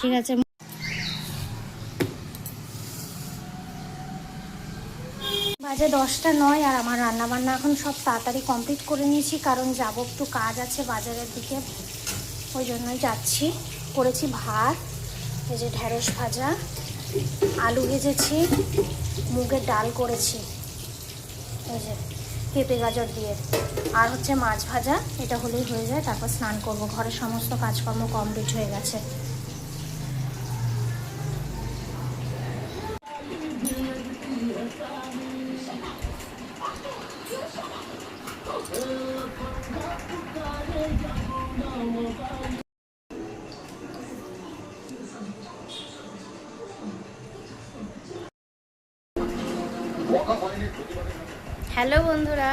ঠিক আছে। বাজে দশটা নয় আর আমার রান্না বান্না এখন সব তাড়াতাড়ি কমপ্লিট করে নিয়েছি, কারণ যাব একটু কাজ আছে বাজারের দিকে, ওই জন্যই যাচ্ছি। করেছি ভাত, এই যে ঢেঁড়স ভাজা, আলু ভেজেছি, মুগের ডাল করেছি। এই যে পেঁপে গাজর দিয়ে। আর হচ্ছে মাছ ভাজা, এটা হলেই হয়ে যায়, তারপর স্নান করব। ঘরের সমস্ত কাজকর্ম কমপ্লিট হয়ে গেছে। হ্যালো বন্ধুরা,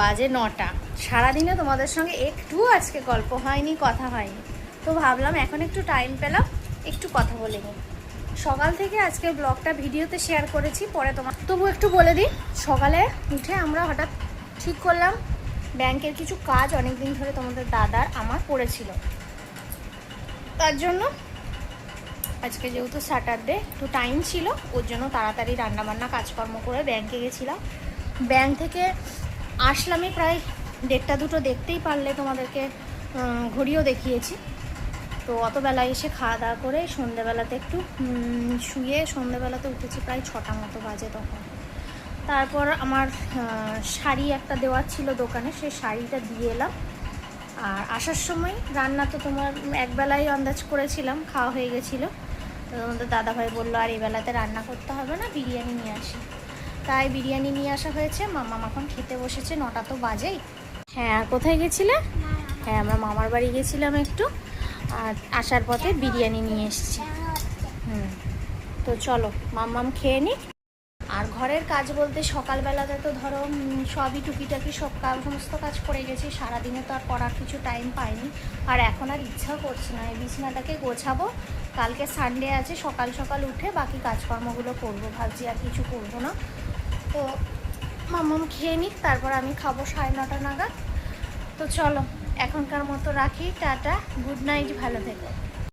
বাজে নটা। সারাদিনে তোমাদের সঙ্গে একটুও আজকে গল্প হয়নি, কথা হয়নি। তো ভাবলাম এখন একটু টাইম পেলাম, একটু কথা বলে নিই। সকাল থেকে আজকে ব্লগটা ভিডিওতে শেয়ার করেছি, পরে তোমার তবু একটু বলে দিই, সকালে উঠে আমরা হঠাৎ ঠিক করলাম, ব্যাংকের কিছু কাজ অনেক দিন ধরে তোমাদের দাদার আমার পড়েছিল। তার জন্য আজকে যেহেতু স্যাটারডে একটু টাইম ছিল, ওর জন্য তাড়াতাড়ি রান্নাবান্না, কাজকর্ম করে ব্যাংকে গেছিলাম। ব্যাংক থেকে আসলামই প্রায় দেড়টা দুটো, দেখতেই পারলে তোমাদেরকে ঘড়িও দেখিয়েছি। তো অত বেলায় এসে খাওয়া দাওয়া করে সন্ধেবেলাতে একটু শুয়ে সন্ধেবেলাতে উঠেছি প্রায় ছটা মতো বাজে তখন। তারপর আমার শাড়ি একটা দেওয়ার ছিল দোকানে, সেই শাড়িটা দিয়ে এলাম। আর আসার সময় রান্না তো তোমার একবেলাই আন্দাজ করেছিলাম, খাওয়া হয়ে গেছিল। তো দাদাভাই বলল, আর এই বেলাতে রান্না করতে হবে না, বিরিয়ানি নিয়ে আসি। তাই বিরিয়ানি নিয়ে আসা হয়েছে। মামা এখন খেতে বসেছে, নটা তো বাজেই। হ্যাঁ আর কোথায় গেছিলে? হ্যাঁ আমরা মামার বাড়ি গেছিলাম একটু। আর আসার পথে বিরিয়ানি নিয়ে এসেছি। হুম, তো চলো, মাম্মাম খেয়ে নিক। আর ঘরের কাজ বলতে সকালবেলাতে তো ধরো সবই টুকিটাকি সব কাজ সমস্ত কাজ করে গেছি। সারাদিনে তো আর করার কিছু টাইম পাইনি। আর এখন আর ইচ্ছা করছে না। এই বিছনাটাকে গোছাবো কালকে সানডে আছে, সকাল সকাল উঠে বাকি কাজকর্মগুলো করব ভাবছি, আর কিছু করব না। তো মামুন খেয়ে নিক, তারপর আমি খাব সাড়ে নটা নাগাদ। তো চলো, এখনকার মতো রাখি, টাটা গুড নাইট ভালো থেকো।